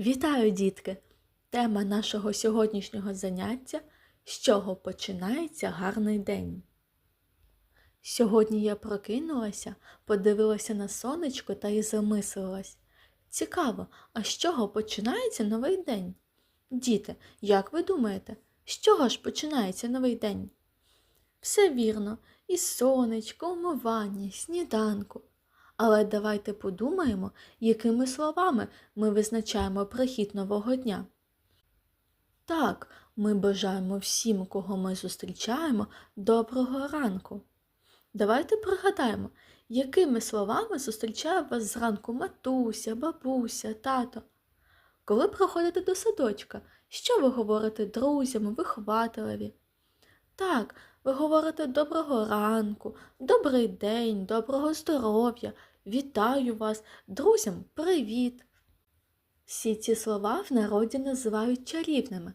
Вітаю, дітки! Тема нашого сьогоднішнього заняття з чого починається гарний день. Сьогодні я прокинулася, подивилася на сонечко та й замислилась. Цікаво, а з чого починається новий день? Діти, як ви думаєте, з чого ж починається новий день? Все вірно, із сонечка, умивання, сніданку. Але давайте подумаємо, якими словами ми визначаємо прихід нового дня. Так, ми бажаємо всім, кого ми зустрічаємо, доброго ранку. Давайте пригадаємо, якими словами зустрічає вас зранку матуся, бабуся, тато. Коли приходите до садочка, що ви говорите друзям, вихователеві? Так, ви говорите доброго ранку, добрий день, доброго здоров'я, вітаю вас, друзям привіт. Всі ці слова в народі називають чарівними.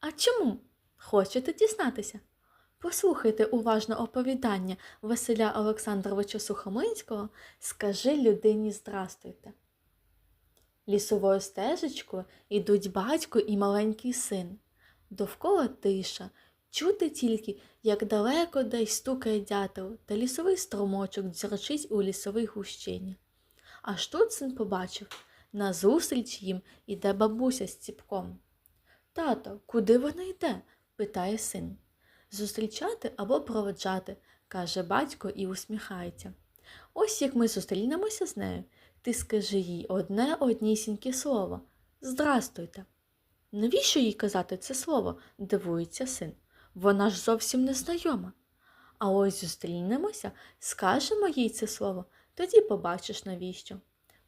А чому? Хочете дізнатися? Послухайте уважно оповідання Василя Олександровича Сухомлинського Скажи людині здрастуйте. Лісовою стежечкою йдуть батько і маленький син. Довкола тиша, чути тільки, як далеко десь стукає дятел, та лісовий струмочок дзюрчить у лісовій гущині. Аж тут син побачив назустріч їм іде бабуся з ціпком. Тато, куди вона йде? питає син. Зустрічати або проводжати, каже батько і усміхається. Ось як ми зустрінемося з нею, ти скажи їй одне однісіньке слово Здрастуйте. Навіщо їй казати це слово? дивується син. Вона ж зовсім не знайома. А ось зустрінемося, скажемо їй це слово, тоді побачиш навіщо.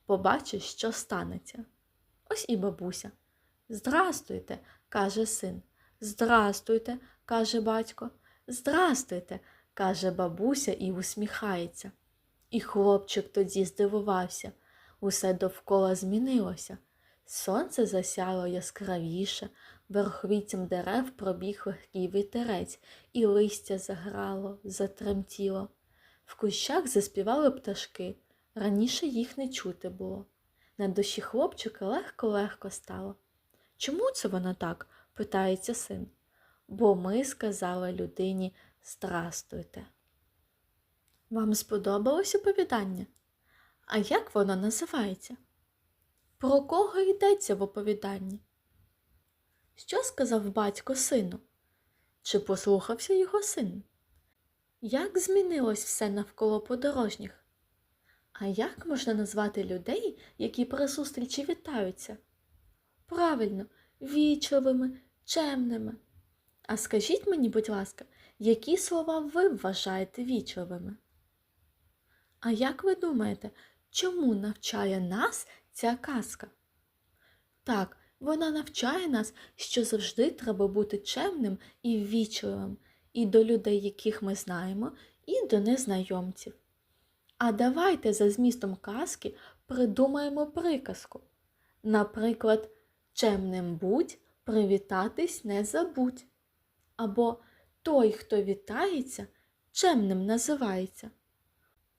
Побачиш, що станеться. Ось і бабуся. Здрастуйте, каже син. Здрастуйте, каже батько. Здрастуйте, каже бабуся і усміхається. І хлопчик тоді здивувався. Усе довкола змінилося. Сонце засяло яскравіше, верхвіттям дерев пробіг легкий вітерець, і листя заграло, затремтіло. В кущах заспівали пташки, раніше їх не чути було. На душі хлопчика легко-легко стало. Чому це воно так? питається син. Бо ми сказали людині Здрастуйте. Вам сподобалось оповідання? А як воно називається? Про кого йдеться в оповіданні? Що сказав батько сину? Чи послухався його син? Як змінилось все навколо подорожніх? А як можна назвати людей, які при зустрічі вітаються? Правильно, вічливими, чемними. А скажіть мені, будь ласка, які слова ви вважаєте вічливими? А як ви думаєте, чому навчає нас ця казка? Так, вона навчає нас, що завжди треба бути чемним і ввічливим і до людей, яких ми знаємо, і до незнайомців. А давайте за змістом казки придумаємо приказку. Наприклад, чемним будь, привітатись не забудь. Або той, хто вітається, чемним називається.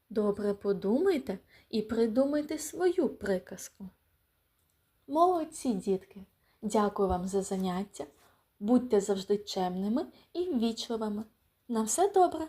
Добре подумайте і придумайте свою приказку. Молодці, дітки! Дякую вам за заняття. Будьте завжди чемними і ввічливими. На все добре!